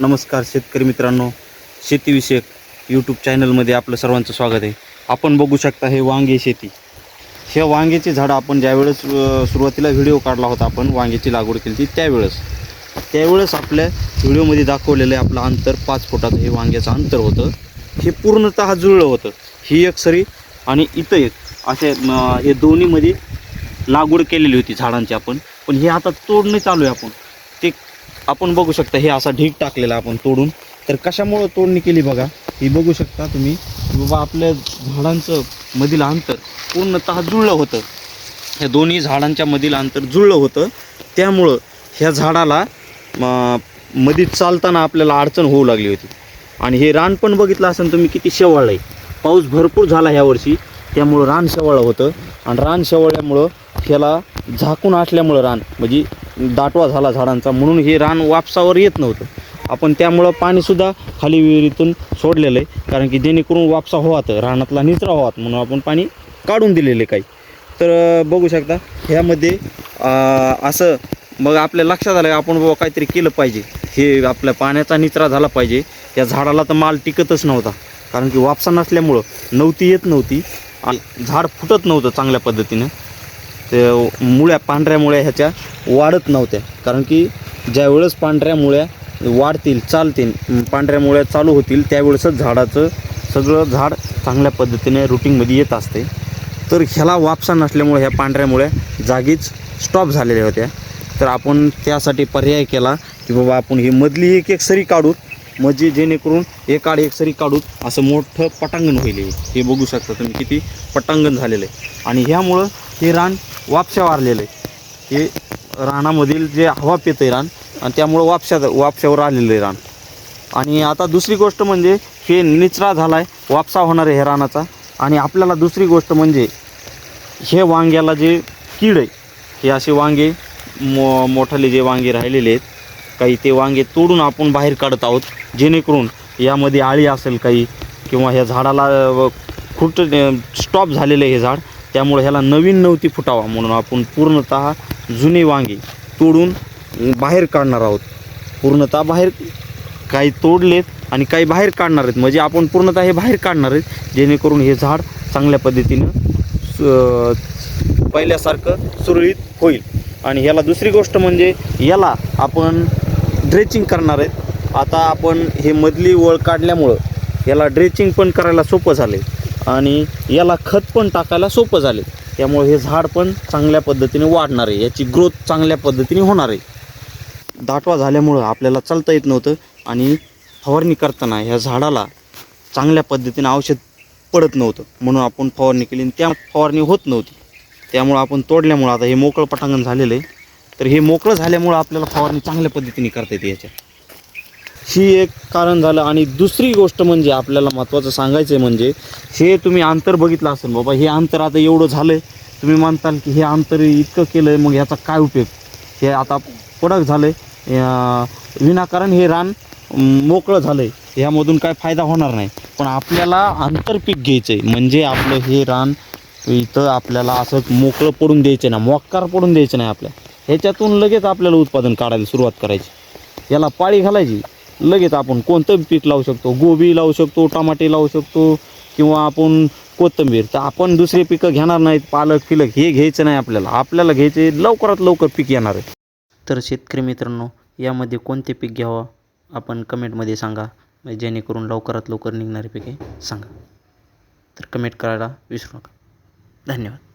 नमस्कार शेतकरी मित्रांनो शेतीविषयक यूट्यूब चॅनलमध्ये आपलं सर्वांचं स्वागत आहे. आपण बघू शकता हे वांगे शेती. हे वांग्याचे झाडं आपण ज्यावेळेस सुरुवातीला व्हिडिओ काढला होता आपण वांग्याची लागवड केली होती त्यावेळेस. त्यावेळेस आपल्या व्हिडिओमध्ये दाखवलेलं आहे आपलं अंतर पाच फुटाचं हे वांग्याचं अंतर होतं. हे पूर्णतः जुळलं होतं. ही एक सरी आणि इथं एक असे हे दोन्हीमध्ये लागवड केलेली होती झाडांची आपण. पण हे आता तोडणे चालू आहे आपण. आपण बघू शकता हे असा ढीग टाकलेला आपण तोडून. तर कशामुळं तोडणी केली बघा ही बघू शकता तुम्ही. बाबा आपल्या झाडांचं मधील अंतर पूर्णतः जुळलं होतं. ह्या दोन्ही झाडांच्या मधील अंतर जुळलं होतं. त्यामुळं ह्या झाडाला मध्ये चालताना आपल्याला अडचण होऊ लागली होती. आणि हे रान पण बघितलं असेल तुम्ही किती शेवाळलं आहे पाऊस भरपूर झाला ह्यावर्षी त्यामुळं रान शेवाळं होतं. आणि रान शेवाळल्यामुळं ह्याला झाकून असल्यामुळं रान म्हणजे दाटवा झाला झाडांचा. म्हणून हे रान वापसावर येत नव्हतं. आपण त्यामुळं पाणीसुद्धा खाली विहिरीतून सोडलेलं आहे. कारण की जेणेकरून वापसा व्हावं रानातला निचरा व्हावात म्हणून आपण पाणी काढून दिलेले काही. तर बघू शकता ह्यामध्ये असं मग आपल्या लक्षात आलं की आपण बाबा काहीतरी केलं पाहिजे. हे आपल्या पाण्याचा निचरा झाला पाहिजे. या झाडाला तर माल टिकतच नव्हता. कारण की वापसा नसल्यामुळं नव्हती येत नव्हती. आणि झाड फुटत नव्हतं चांगल्या पद्धतीनं. ते मुळ्या पांढऱ्या मुळ्या ह्याच्या वाढत नव्हत्या. कारण की ज्यावेळेस पांढऱ्या मुळ्या वाढतील चालतील पांढऱ्या मुळ्या चालू होतील त्यावेळेसच झाडाचं सगळं झाड चांगल्या पद्धतीने रुटीनमध्ये येत असते. तर ह्याला वापसा नसल्यामुळे ह्या पांढऱ्या मुळ्या जागीच स्टॉप झालेल्या होत्या. तर आपण त्यासाठी पर्याय केला की बाबा आपण ही मधली एक एक सरी काढू म्हणजे जेणेकरून एक आड एक सरी काढूत असं मोठं पटांगण होईल हे. हे बघू शकता तुम्ही किती पटांगण झालेलं आहे. आणि ह्यामुळं हे रान वापशा वारलेलं. आहे हे रानामधील जे हवा पेतं आहे रान आणि त्यामुळं वापशा वापशावर आलेलं आहे रान. आणि आता दुसरी गोष्ट म्हणजे हे निचरा झाला आहे वापसा होणार आहे हे रानाचा. आणि आपल्याला दुसरी गोष्ट म्हणजे हे वांग्याला जे कीड आहे हे असे वांगे मो मोठाले जे वांगे राहिलेले आहेत काही ते वांगे तोडून आपण बाहेर काढत आहोत जेणेकरून यामध्ये आळी असेल काही किंवा ह्या झाडाला खुट खूट स्टॉप झालेलं आहे हे झाड. त्यामुळे ह्याला नवीन नव्हती फुटावा म्हणून आपण पूर्णतः जुने वांगे तोडून बाहेर काढणार आहोत. पूर्णतः बाहेर काही तोडलेत आणि काही बाहेर काढणार आहेत. म्हणजे आपण पूर्णतः हे बाहेर काढणार आहेत जेणेकरून हे झाड चांगल्या पद्धतीनं पहिल्यासारखं सुरळीत होईल. आणि ह्याला दुसरी गोष्ट म्हणजे याला आपण ड्रेचिंग करणार आहेत. आता आपण हे मधली वळ काढल्यामुळं याला ड्रेचिंग पण करायला सोपं झालं आहे आणि याला खत पण टाकायला सोपं झाले. त्यामुळे हे झाड पण चांगल्या पद्धतीने वाढणार आहे. याची ग्रोथ चांगल्या पद्धतीने होणार आहे. दाटवा झाल्यामुळं आपल्याला चालता येत नव्हतं आणि फवारणी करताना ह्या झाडाला चांगल्या पद्धतीने औषध पडत नव्हतं. म्हणून आपण फवारणी केली आणि त्या फवारणी होत नव्हती. त्यामुळं आपण तोडल्यामुळं आता हे मोकळं पटांगण झालेलं आहे. तर हे मोकळं झाल्यामुळं आपल्याला फवारणी चांगल्या पद्धतीने करता येते याच्या ही एक कारण झालं आणि दुसरी गोष्ट म्हणजे आपल्याला महत्त्वाचं सांगायचं आहे म्हणजे हे तुम्ही अंतर बघितलं असेल बाबा हे अंतर आता एवढं झालं आहे तुम्ही म्हणताल की हे अंतर इतकं केलं आहे मग ह्याचा काय उपयोग? हे आता कडक झालं आहे विनाकारण हे रान मोकळं झालं आहे ह्यामधून काय फायदा होणार नाही. पण आपल्याला आंतरपीक घ्यायचं आहे म्हणजे आपलं हे रान इथं आपल्याला असं मोकळं पडून द्यायचं नाही मोक्कार पडून द्यायचं नाही आपल्या. ह्याच्यातून लगेच आपल्याला उत्पादन काढायला सुरुवात करायची. याला पाळी घालायची. लगेच आपण कोणतं पीक लावू शकतो? गोबी लावू शकतो टमाटे लावू शकतो किंवा आपण कोथिंबीर. तर आपण दुसरे पिकं घेणार नाहीत पालक फिलक हे घ्यायचं नाही आपल्याला. आपल्याला घ्यायचे लवकरात लवकर पीक येणार आहे. तर शेतकरी मित्रांनो यामध्ये कोणते पीक घ्यावं? आपण कमेंटमध्ये सांगा. म्हणजे जेणेकरून लवकरात लवकर निघणारे पिके सांगा. तर कमेंट करायला विसरू नका. धन्यवाद.